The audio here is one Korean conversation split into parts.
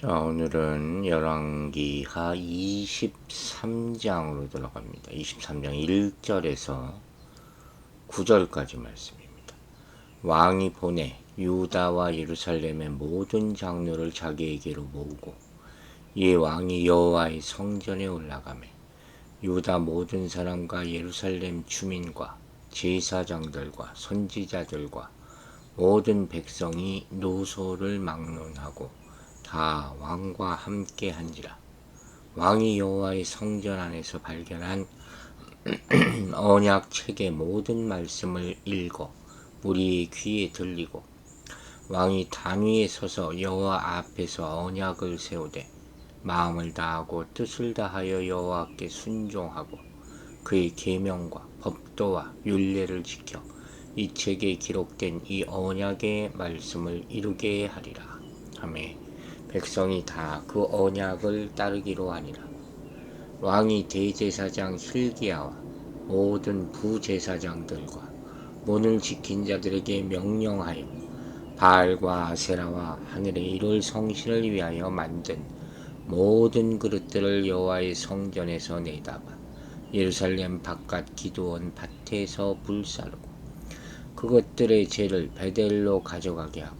자, 오늘은 열왕기하 23장으로 들어갑니다. 23장 1절에서 9절까지 말씀입니다. 왕이 보내 유다와 예루살렘의 모든 장로를 자기에게로 모으고 이에 왕이 여호와의 성전에 올라가매 유다 모든 사람과 예루살렘 주민과 제사장들과 선지자들과 모든 백성이 노소를 막론하고 다 왕과 함께 한지라 왕이 여호와의 성전 안에서 발견한 언약 책의 모든 말씀을 읽어 우리의 귀에 들리고 왕이 단위에 서서 여호와 앞에서 언약을 세우되 마음을 다하고 뜻을 다하여 여호와께 순종하고 그의 계명과 법도와 율례를 지켜 이 책에 기록된 이 언약의 말씀을 이루게 하리라. 아멘. 백성이 다 그 언약을 따르기로 하니라. 왕이 대제사장 힐기야와 모든 부제사장들과 문을 지킨 자들에게 명령하여 바알과 아세라와 하늘의 일월 성신을 위하여 만든 모든 그릇들을 여호와의 성전에서 내다봐 예루살렘 바깥 기도원 밭에서 불사르고 그것들의 죄를 베델로 가져가게 하고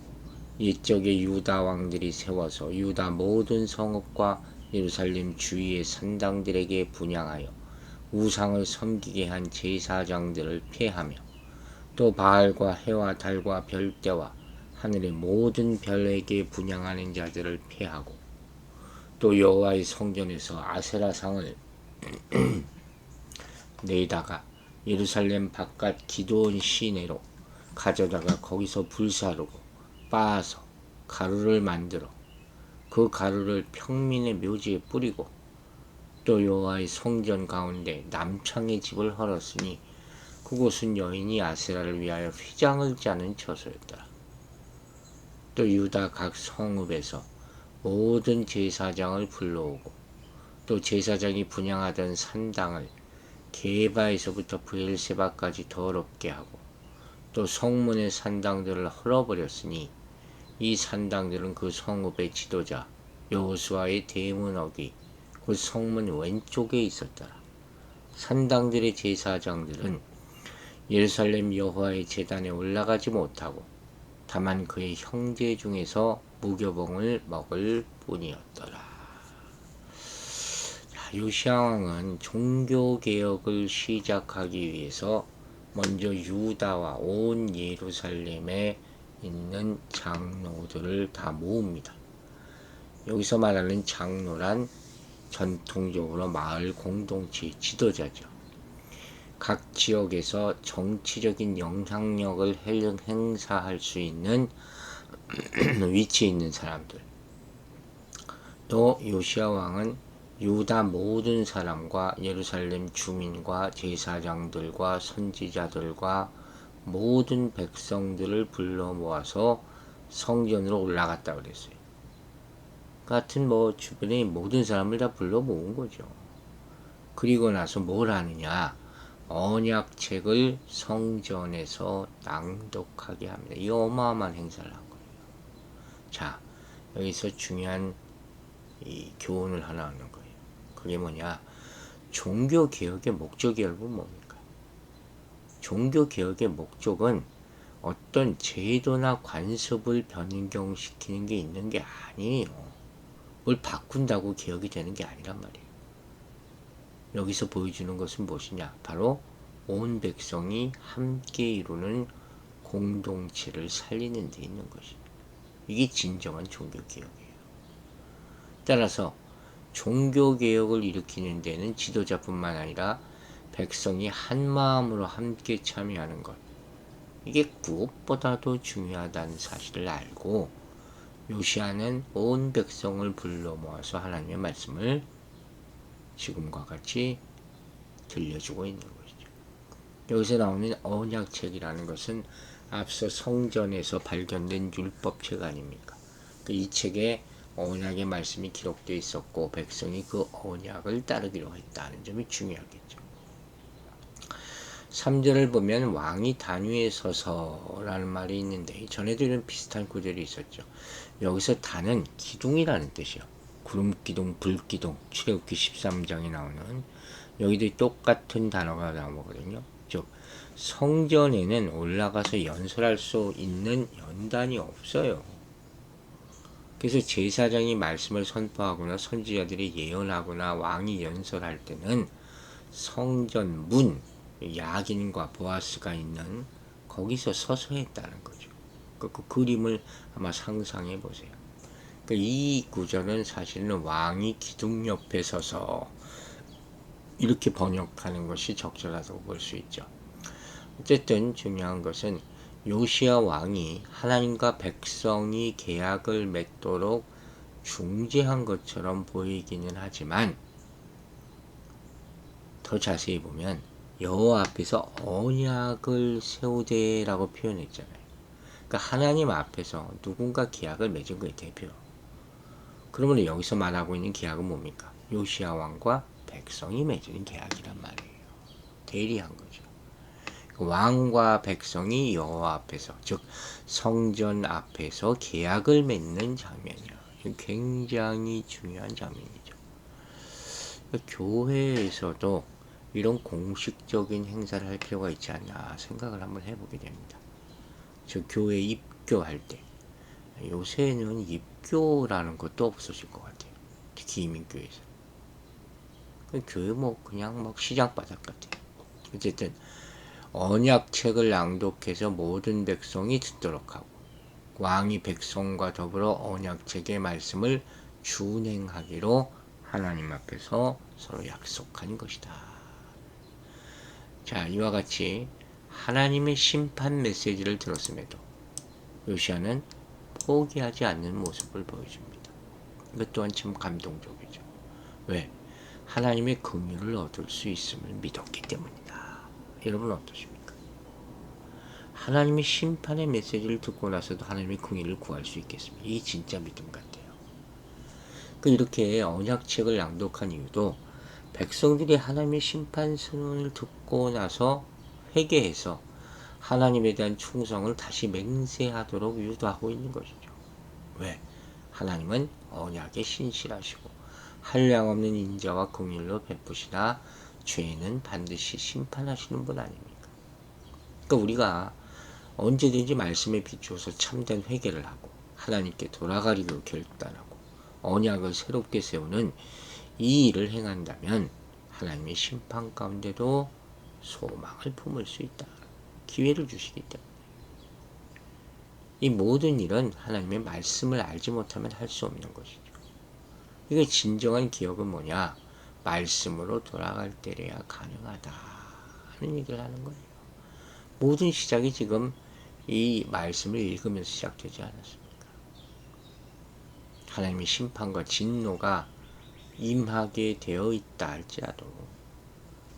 이쪽에 유다 왕들이 세워서 유다 모든 성읍과 예루살렘 주위의 산당들에게 분양하여 우상을 섬기게 한 제사장들을 폐하며 또 바알과 해와 달과 별대와 하늘의 모든 별에게 분양하는 자들을 폐하고 또 여호와의 성전에서 아세라상을 내다가 예루살렘 바깥 기도원 시내로 가져다가 거기서 불사르고 빻아서 가루를 만들어 그 가루를 평민의 묘지에 뿌리고 또 여호와의 성전 가운데 남창의 집을 헐었으니 그곳은 여인이 아세라를 위하여 휘장을 짜는 처소였더라. 또 유다 각 성읍에서 모든 제사장을 불러오고 또 제사장이 분양하던 산당을 게바에서부터 브엘세바까지 더럽게 하고 또 성문의 산당들을 헐어버렸으니 이 산당들은 그 성읍의 지도자 여호수아의 대문억이 그 성문 왼쪽에 있었더라. 산당들의 제사장들은 예루살렘 여호와의 제단에 올라가지 못하고 다만 그의 형제 중에서 무교봉을 먹을 뿐이었더라. 요시아 왕은 종교 개혁을 시작하기 위해서 먼저 유다와 온 예루살렘에 있는 장로들을 다 모읍니다. 여기서 말하는 장로란 전통적으로 마을 공동체 지도자죠. 각 지역에서 정치적인 영향력을 행사할 수 있는 위치에 있는 사람들. 또 요시아 왕은 유다 모든 사람과 예루살렘 주민과 제사장들과 선지자들과 모든 백성들을 불러 모아서 성전으로 올라갔다 그랬어요. 같은 뭐 주변의 모든 사람을 다 불러 모은 거죠. 그리고 나서 뭘 하느냐? 언약책을 성전에서 낭독하게 합니다. 이 어마어마한 행사를 한 거예요. 자, 여기서 중요한 이 교훈을 하나 하는 거예요. 그게 뭐냐? 종교 개혁의 목적이 여러분 뭡니까? 종교 개혁의 목적은 어떤 제도나 관습을 변경시키는 게 있는 게 아니에요. 뭘 바꾼다고 개혁이 되는 게 아니란 말이에요. 여기서 보여주는 것은 무엇이냐? 바로 온 백성이 함께 이루는 공동체를 살리는 데 있는 것이. 이게 진정한 종교개혁이에요. 따라서 종교개혁을 일으키는 데는 지도자뿐만 아니라 백성이 한 마음으로 함께 참여하는 것. 이게 무엇보다도 중요하다는 사실을 알고 요시아는 온 백성을 불러 모아서 하나님의 말씀을 지금과 같이 들려주고 있는 것이죠. 여기서 나오는 언약책이라는 것은 앞서 성전에서 발견된 율법책 아닙니까? 그이 책에 언약의 말씀이 기록되어 있었고 백성이 그 언약을 따르기로 했다는 점이 중요하겠죠. 3절을 보면 왕이 단위에 서서라는 말이 있는데 전에도 이런 비슷한 구절이 있었죠. 여기서 단은 기둥이라는 뜻이요. 구름 기둥, 불 기둥, 출애굽기 13장에 나오는 여기도 똑같은 단어가 나오거든요. 즉 성전에는 올라가서 연설할 수 있는 연단이 없어요. 그래서 제사장이 말씀을 선포하거나 선지자들이 예언하거나 왕이 연설할 때는 성전 문 야긴과 보아스가 있는 거기서 서서 했다는 거죠. 그, 그 그림을 아마 상상해 보세요. 그이 구절은 사실은 왕이 기둥 옆에 서서 이렇게 번역하는 것이 적절하다고 볼 수 있죠. 어쨌든 중요한 것은 요시아 왕이 하나님과 백성이 계약을 맺도록 중재한 것처럼 보이기는 하지만 더 자세히 보면 여호와 앞에서 언약을 세우되라고 표현했잖아요. 그러니까 하나님 앞에서 누군가 계약을 맺은 거예요, 대표. 그러면 여기서 말하고 있는 계약은 뭡니까? 요시아 왕과 백성이 맺은 계약이란 말이에요. 대리한 거죠. 왕과 백성이 여호와 앞에서 즉 성전 앞에서 계약을 맺는 장면이야. 굉장히 중요한 장면이죠. 교회에서도 이런 공식적인 행사를 할 필요가 있지 않나 생각을 한번 해보게 됩니다. 저 교회 입교할 때 요새는 입교라는 것도 없어질 것 같아요. 특히 이민교회에서. 교회 뭐 그냥 막 시장 바닥 같아요. 어쨌든 언약책을 낭독해서 모든 백성이 듣도록 하고 왕이 백성과 더불어 언약책의 말씀을 준행하기로 하나님 앞에서 서로 약속한 것이다. 자, 이와 같이 하나님의 심판 메시지를 들었음에도 요시아는 포기하지 않는 모습을 보여줍니다. 이것 또한 참 감동적이죠. 왜? 하나님의 긍휼을 얻을 수 있음을 믿었기 때문이다. 여러분 어떠십니까? 하나님의 심판의 메시지를 듣고 나서도 하나님의 긍휼을 구할 수 있겠습니다. 이 진짜 믿음 같아요. 그 이렇게 언약책을 낭독한 이유도 백성들이 하나님의 심판 선언을 듣고 나서 회개해서 하나님에 대한 충성을 다시 맹세하도록 유도하고 있는 것이죠. 왜? 하나님은 언약에 신실하시고 한량없는 인자와 긍휼로 베푸시나 죄는 반드시 심판하시는 분 아닙니까? 그러니까 우리가 언제든지 말씀에 비추어서 참된 회개를 하고 하나님께 돌아가리로 결단하고 언약을 새롭게 세우는 이 일을 행한다면 하나님의 심판 가운데도 소망을 품을 수 있다. 기회를 주시기 때문에. 이 모든 일은 하나님의 말씀을 알지 못하면 할 수 없는 것이죠. 이게 진정한 기억은 뭐냐? 말씀으로 돌아갈 때래야 가능하다. 하는 얘기를 하는 거예요. 모든 시작이 지금 이 말씀을 읽으면서 시작되지 않았습니까? 하나님의 심판과 진노가 임하게 되어 있다 할지라도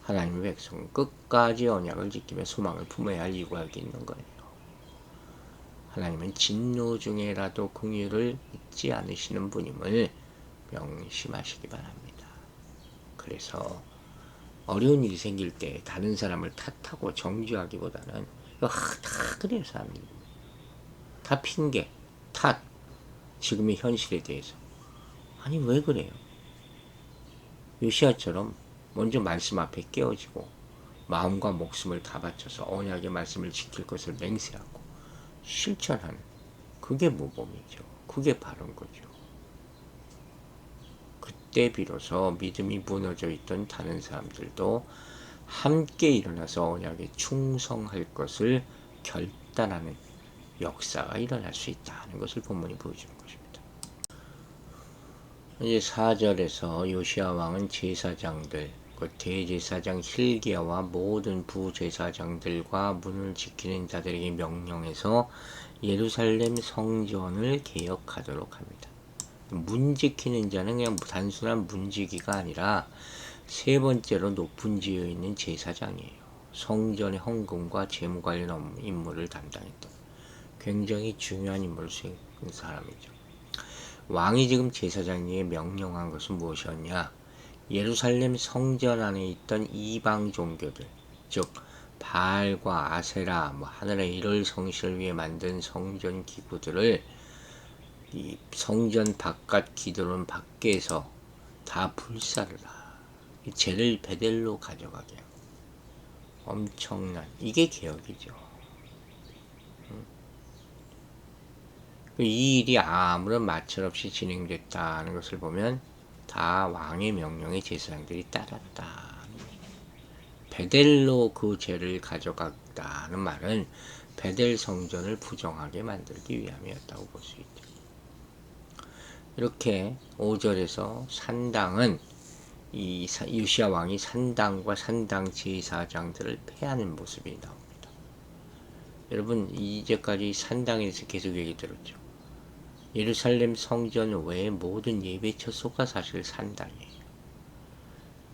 하나님의 백성은 끝까지 언약을 지키며 소망을 품어야 할 이유가 있는 거예요. 하나님은 진노 중에라도 긍휼을 잊지 않으시는 분임을 명심하시기 바랍니다. 그래서 어려운 일이 생길 때 다른 사람을 탓하고 정죄하기보다는 다 그래요 사람들이 다 핑계, 탓, 지금의 현실에 대해서 아니 왜 그래요? 요시아처럼 먼저 말씀 앞에 깨어지고 마음과 목숨을 다 바쳐서 언약의 말씀을 지킬 것을 맹세하고 실천하는 그게 모범이죠. 그게 바른 거죠. 그때 비로소 믿음이 무너져 있던 다른 사람들도 함께 일어나서 언약에 충성할 것을 결단하는 역사가 일어날 수 있다는 것을 본문이 보여주는 것입니다. 이제 4절에서 요시아 왕은 제사장들, 그 대제사장 힐기야와 모든 부제사장들과 문을 지키는 자들에게 명령해서 예루살렘 성전을 개혁하도록 합니다. 문 지키는 자는 그냥 단순한 문지기가 아니라 세 번째로 높은 지에 있는 제사장이에요. 성전의 헌금과 재무 관련 임무를 담당했던 굉장히 중요한 임무를 수행한 사람이죠. 왕이 지금 제사장에게 명령한 것은 무엇이었냐? 예루살렘 성전 안에 있던 이방 종교들, 즉 바알과 아세라, 뭐 하늘의 일월 성실을 위해 만든 성전 기구들을 이 성전 바깥 기도론 밖에서 다. 이 죄를 베델로 가져가게. 엄청난 이게 개혁이죠. 이 일이 아무런 마찰 없이 진행됐다는 것을 보면 다 왕의 명령에 제사장들이 따랐다. 베델로 그 죄를 가져갔다는 말은 베델 성전을 부정하게 만들기 위함이었다고 볼 수 있죠. 이렇게 5절에서 산당은 이 유시아 왕이 산당과 산당 제사장들을 패하는 모습이 나옵니다. 여러분 이제까지 산당에 대해서 계속 얘기 들었죠. 예루살렘 성전 외의 모든 예배 처소가 사실 산당이에요.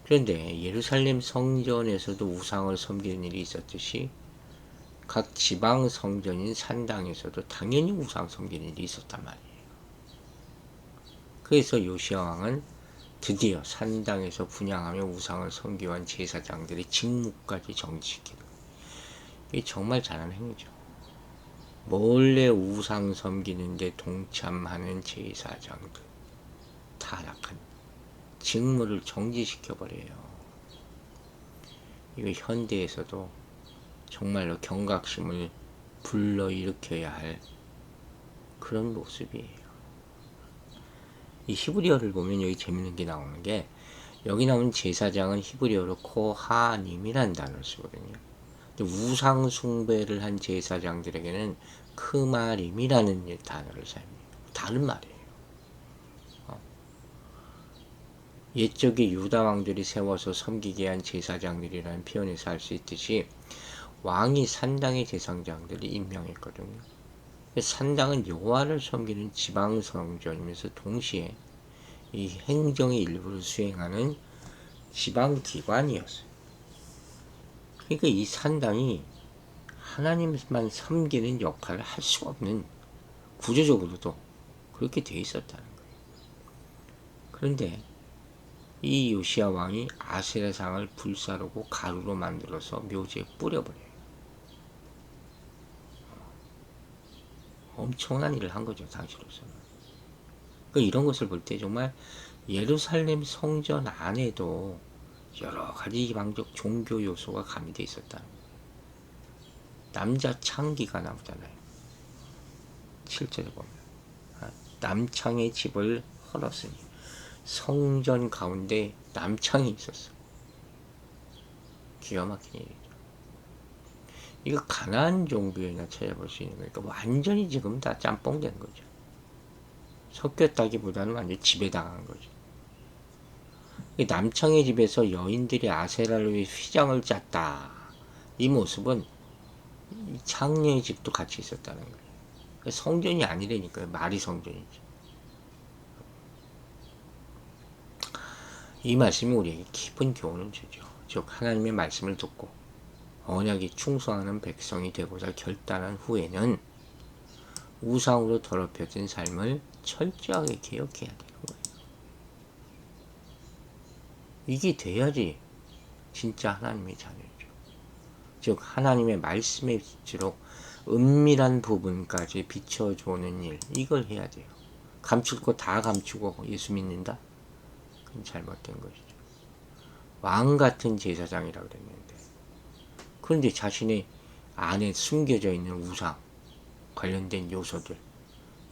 그런데 예루살렘 성전에서도 우상을 섬기는 일이 있었듯이 각 지방 성전인 산당에서도 당연히 우상 섬기는 일이 있었단 말이에요. 그래서 요시아 왕은 드디어 산당에서 분양하며 우상을 섬기한 제사장들의 직무까지 정지시키는 이게 정말 잘하는 행위죠. 몰래 우상 섬기는데 동참하는 제사장들 타락한 직무를 정지시켜 버려요. 이거 현대에서도 정말로 경각심을 불러일으켜야 할 그런 모습이에요. 이 히브리어를 보면 여기 재밌는 게 나오는 게 여기 나온 제사장은 히브리어로 코하님이란 단어를 쓰거든요. 우상 숭배를 한 제사장들에게는 크마림이라는 단어를 사용해요. 다른 말이에요. 어. 옛적에 유다 왕들이 세워서 섬기게 한 제사장들이라는 표현에서 알 수 있듯이 왕이 산당의 제사장들을 임명했거든요. 산당은 여호와를 섬기는 지방 성전이면서 동시에 이 행정의 일부를 수행하는 지방 기관이었어요. 그러니까 이 산당이 하나님만 섬기는 역할을 할수 없는 구조적으로도 그렇게 돼 있었다는 거예요. 그런데 이 요시아 왕이 아세라상을 불사르고 가루로 만들어서 묘지에 뿌려버려요. 엄청난 일을 한 거죠, 당시로서는. 그 이런 것을 볼 때 정말 예루살렘 성전 안에도 여러 가지 이방적 종교 요소가 가미되어 거예요. 남자 창기가 나오잖아요. 7절에 보면. 아, 남창의 집을 헐었으니 성전 가운데 남창이 있었어. 기가 막힌 일이죠. 이거 가난 종교에나 찾아볼 수 있는 거니까 완전히 지금 다 짬뽕 된 거죠. 섞였다기보다는 완전 지배당한 거죠. 남창의 집에서 여인들이 아세라를 위해 휘장을 짰다. 이 모습은 창녀의 집도 같이 있었다는 거예요. 성전이 아니라니까요. 말이 성전이죠. 이 말씀이 우리에게 깊은 교훈을 주죠. 즉 하나님의 말씀을 듣고 언약에 충성하는 백성이 되고자 결단한 후에는 우상으로 더럽혀진 삶을 철저하게 개혁해야 거예요. 이게 돼야지 진짜 하나님의 자녀죠. 즉 하나님의 말씀에 비치록 은밀한 부분까지 비춰주는 일 이걸 해야 돼요. 감출 거 다 감추고 예수 믿는다? 그건 잘못된 것이죠. 왕 같은 제사장이라고 그랬는데 그런데 자신의 안에 숨겨져 있는 우상 관련된 요소들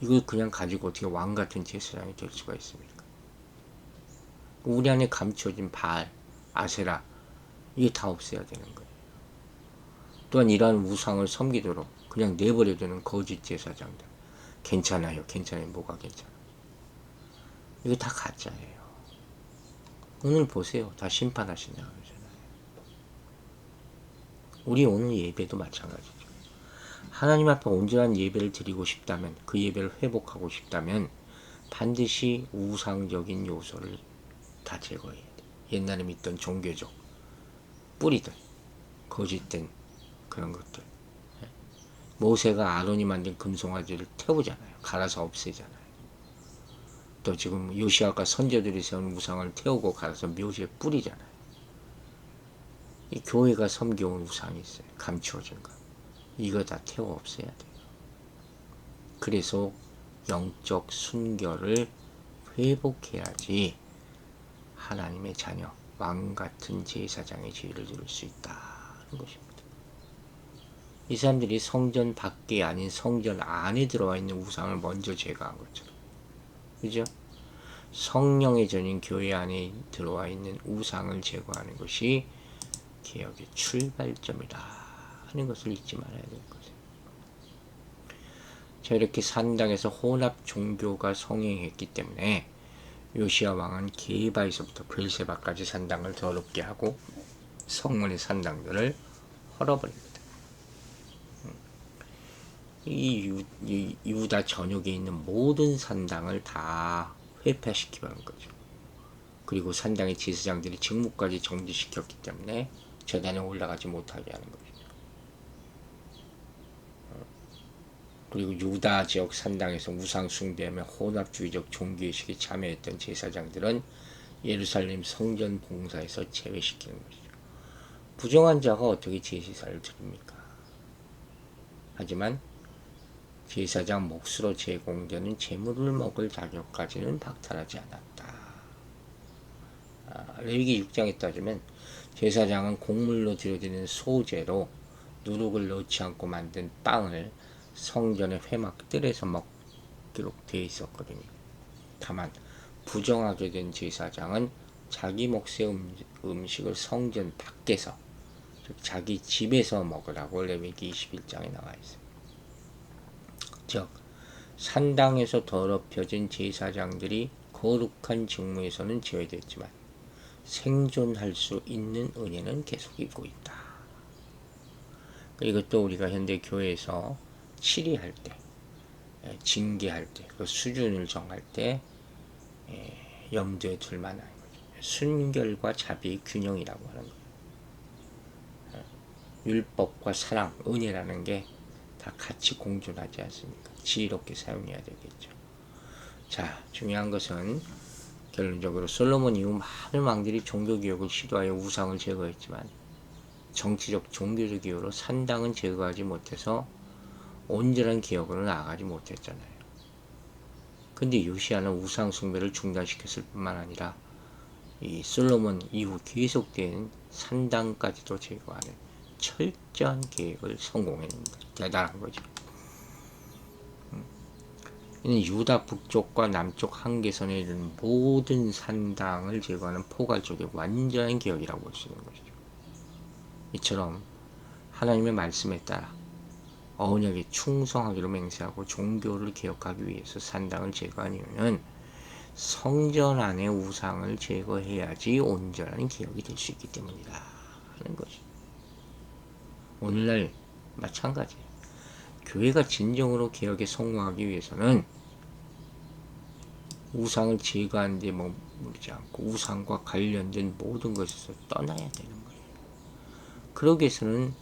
이걸 그냥 가지고 어떻게 왕 같은 제사장이 될 수가 있습니까? 우리 안에 감춰진 바알, 아세라 이게 다 없애야 되는 거예요. 또한 이러한 우상을 섬기도록 그냥 내버려 두는 거짓 제사장들 괜찮아요, 괜찮아요, 뭐가 괜찮아? 이거 다 가짜예요. 오늘 보세요, 다 심판하신다 그러잖아요. 우리 오늘 예배도 마찬가지죠. 하나님 앞에 온전한 예배를 드리고 싶다면 그 예배를 회복하고 싶다면 반드시 우상적인 요소를 다 제거해야 돼. 옛날에 믿던 종교적 뿌리들 거짓된 그런 것들. 모세가 아론이 만든 금송아지를 태우잖아요. 갈아서 없애잖아요. 또 지금 요시아가 선조들이 세운 우상을 태우고 갈아서 묘지에 뿌리잖아요. 이 교회가 섬겨온 우상이 있어요. 감추어진 거. 이거 다 태워 없애야 돼요. 그래서 영적 순결을 회복해야지 하나님의 자녀, 왕 같은 제사장의 지위를 이룰 수 있다는 것입니다. 이 사람들이 성전 밖에 아닌 성전 안에 들어와 있는 우상을 먼저 제거한 것처럼. 그죠? 성령의 전인 교회 안에 들어와 있는 우상을 제거하는 것이 개혁의 출발점이다 하는 것을 잊지 말아야 될 것이에요. 자 이렇게 산당에서 혼합 종교가 성행했기 때문에 요시아 왕은 게바에서부터 벨세바까지 산당을 더럽게 하고 성문의 산당들을 헐어버립니다. 이, 유, 이 유다 전역에 있는 모든 산당을 다 회폐시키는 거죠. 그리고 산당의 지사장들이 직무까지 정지시켰기 때문에 재단에 올라가지 못하게 하는 거죠. 그리고 유다 지역 산당에서 우상 숭배하며 혼합주의적 종교의식에 참여했던 제사장들은 예루살렘 성전 봉사에서 제외시키는 것이죠. 부정한 자가 어떻게 제사를 드립니까? 하지만 제사장 몫으로 제공되는 재물을 먹을 자격까지는 박탈하지 않았다. 아, 레위기 6장에 따지면 제사장은 곡물로 드려지는 소재로 누룩을 넣지 않고 만든 빵을 성전의 회막들에서 먹기로 되어 있었거든요. 다만 부정하게 된 제사장은 자기 몫의 음, 음식을 성전 밖에서 즉 자기 집에서 먹으라고 레위기 21장에 나와 있습니다. 즉 산당에서 더럽혀진 제사장들이 거룩한 직무에서는 제외됐지만 생존할 수 있는 은혜는 계속 있고 있다. 이것도 우리가 현대 교회에서 치리할 때, 예, 징계할 때, 그 수준을 정할 때 예, 염두에 둘 만한. 순결과 자비의 균형이라고 하는 거예요. 예, 율법과 사랑, 은혜라는 게 다 같이 공존하지 않습니까? 지혜롭게 사용해야 되겠죠. 자, 중요한 것은 결론적으로 솔로몬 이후 많은 왕들이 종교개혁을 시도하여 우상을 제거했지만 정치적 종교적 이유로 산당은 제거하지 못해서 온전한 개혁으로 나아가지 못했잖아요. 근데 요시아는 우상 숭배를 중단시켰을 뿐만 아니라 이 솔로몬 이후 계속된 산당까지도 제거하는 철저한 계획을 성공했는 거 대단한 거죠. 음. 이는 유다 북쪽과 남쪽 한계선에 있는 모든 산당을 제거하는 포괄적인 완전한 개혁이라고 볼 수 있는 것이죠. 이처럼 하나님의 말씀에 따라 언약에 충성하기로 맹세하고 종교를 개혁하기 위해서 산당을 이유는 성전 안의 우상을 제거해야지 온전한 개혁이 될 수 있기 때문이다 하는 것이죠. 오늘날 마찬가지예요. 교회가 진정으로 개혁에 성공하기 위해서는 우상을 제거하는 데 머무르지 않고 우상과 관련된 모든 것에서 떠나야 되는 거예요. 그러기 위해서는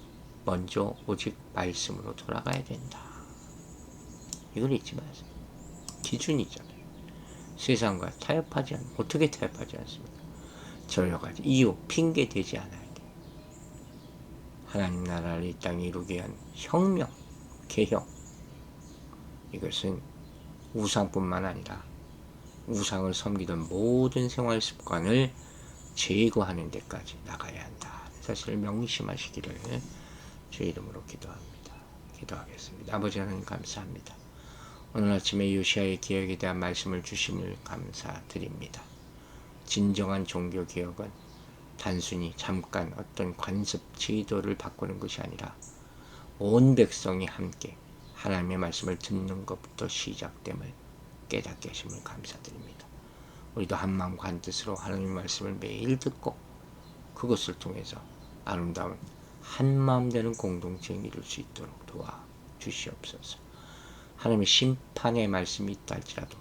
먼저 오직 말씀으로 돌아가야 된다. 이걸 잊지 마세요. 기준이잖아요. 세상과 타협하지 않, 어떻게 타협하지 않습니까? 여러 가지 이유, 핑계 대지 않아요. 하나님 나라를 이 땅에 이루게 한 혁명, 개혁. 이것은 우상뿐만 아니라 우상을 섬기던 모든 생활 습관을 제거하는 데까지 나가야 한다. 사실을 명심하시기를 주의 이름으로 기도합니다. 기도하겠습니다. 아버지 하나님 감사합니다. 오늘 아침에 요시아의 개혁에 대한 말씀을 주심을 감사드립니다. 진정한 종교 개혁은 단순히 잠깐 어떤 관습 제도를 바꾸는 것이 아니라 온 백성이 함께 하나님의 말씀을 듣는 것부터 시작됨을 깨닫게 하심을 감사드립니다. 우리도 한 마음과 한 뜻으로 하나님의 말씀을 매일 듣고 그것을 통해서 아름다운 한마음 되는 공동체를 이룰 수 있도록 도와 주시옵소서. 하나님의 심판의 말씀이 있다 할지라도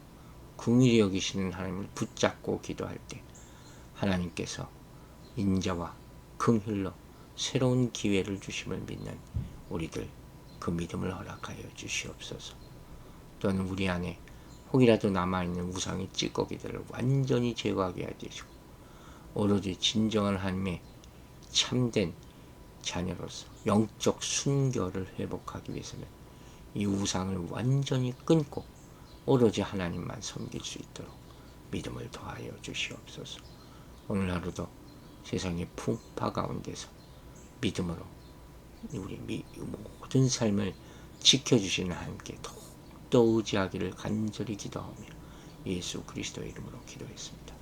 궁일이 여기시는 하나님을 붙잡고 기도할 때 하나님께서 인자와 긍휼로 새로운 기회를 주심을 믿는 우리들 그 믿음을 허락하여 주시옵소서. 또는 우리 안에 혹이라도 남아있는 우상의 찌꺼기들을 완전히 제거하게 하시고 오로지 진정한 하나님의 참된 자녀로서 영적 순결을 회복하기 위해서는 이 우상을 완전히 끊고 오로지 하나님만 섬길 수 있도록 믿음을 더하여 주시옵소서. 오늘 하루도 세상의 풍파 가운데서 믿음으로 우리 미- 모든 삶을 지켜주시는 하나님께 더욱더 의지하기를 간절히 기도하며 예수 그리스도의 이름으로 기도했습니다.